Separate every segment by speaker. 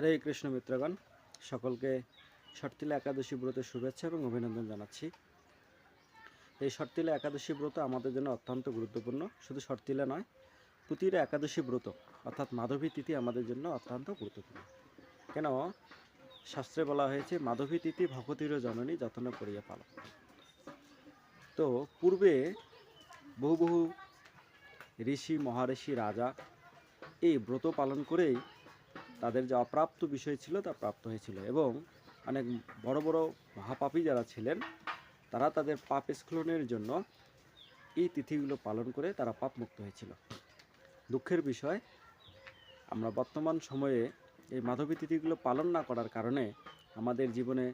Speaker 1: হরে কৃষ্ণ মিত্রগণ, সকলকে শর্তিলা একাদশী ব্রতের শুভেচ্ছা এবং অভিনন্দন জানাচ্ছি। এই শর্তিলা একাদশী ব্রত আমাদের জন্য অত্যন্ত গুরুত্বপূর্ণ। শুধু শর্তিলা নয়, প্রতিটা একাদশী ব্রত, অর্থাৎ মাধবী তিথি আমাদের জন্য অত্যন্ত গুরুত্বপূর্ণ। কেন? শাস্ত্রে বলা হয়েছে, মাধবী তিথি ভগতির জননী যত্ন করিয়া পালন। তো পূর্বে বহু বহু ঋষি, মহাঋষি, রাজা এই ব্রত পালন করেই তাদের যে অপ্রাপ্ত বিষয় ছিল তা প্রাপ্ত হয়েছিল এবং অনেক বড় বড় মহাপাপী যারা ছিলেন, তারা তাদের পাপ স্খলনের জন্য এই তিথিগুলো পালন করে তারা পাপ মুক্ত হয়েছিল। দুঃখের বিষয়, আমরা বর্তমান সময়ে এই মাধবী তিথিগুলো পালন না করার কারণে আমাদের জীবনে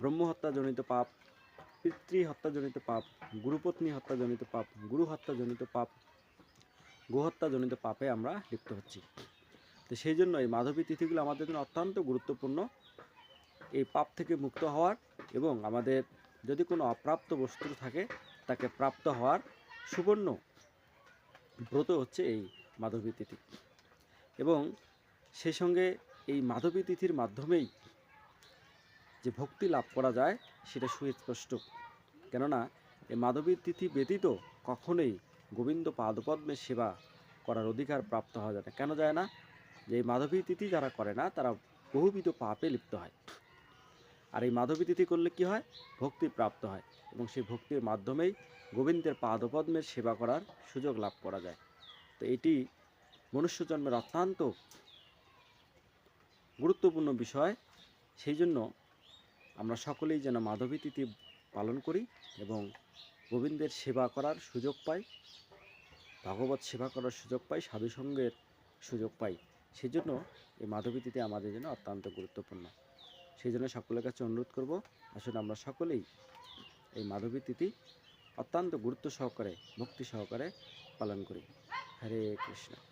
Speaker 1: ব্রহ্ম হত্যাজনিত পাপ পিতৃ হত্যাজনিত পাপ, গুরুপত্নী হত্যাজনিত পাপ গুরু হত্যাজনিত পাপ, গোহত্যাজনিত পাপে আমরা লিপ্ত হচ্ছি। তো সেই জন্য এই মাধবী তিথিগুলো আমাদের জন্য অত্যন্ত গুরুত্বপূর্ণ। এই পাপ থেকে মুক্ত হওয়ার এবং আমাদের যদি কোনো অপ্রাপ্ত বস্তু থাকে, তাকে প্রাপ্ত হওয়ার সুবর্ণ ব্রত হচ্ছে এই মাধবী তিথি। এবং সেই সঙ্গে এই মাধবী তিথির মাধ্যমেই যে ভক্তি লাভ করা যায়, সেটা সুস্পষ্ট। কেননা, এই মাধবী তিথি ব্যতীত কখনোই গোবিন্দ পাদপদ্মের সেবা করার অধিকার প্রাপ্ত হওয়া যায় না। কেন যায় না? যে মাধবী তিথি যারা করে না, তারা বহুবিধ পাপে লিপ্ত হয়। আর এই মাধবী তিথি করলে কি হয়? ভক্তি প্রাপ্ত হয় এবং সেই ভক্তির মাধ্যমেই গোবিন্দের পাদপদ্মের সেবা করার সুযোগ লাভ করা যায়। তো এটি মনুষ্য জন্মের অত্যন্ত গুরুত্বপূর্ণ বিষয়। সেই জন্য আমরা সকলেই যেন মাধবী তিথি পালন করি এবং গোবিন্দের সেবা করার সুযোগ পাই, ভগবত সেবা করার সুযোগ পাই, সাধুসঙ্গের সুযোগ পাই। সেই জন্য এই মাধবী তিথি আমাদের জন্য অত্যন্ত গুরুত্বপূর্ণ। সেই জন্য সকলের কাছে অনুরোধ করব আসলে আমরা সকলেই এই মাধবী তিথি অত্যন্ত গুরুত্ব সহকারে, ভক্তি সহকারে পালন করি। হরে কৃষ্ণ।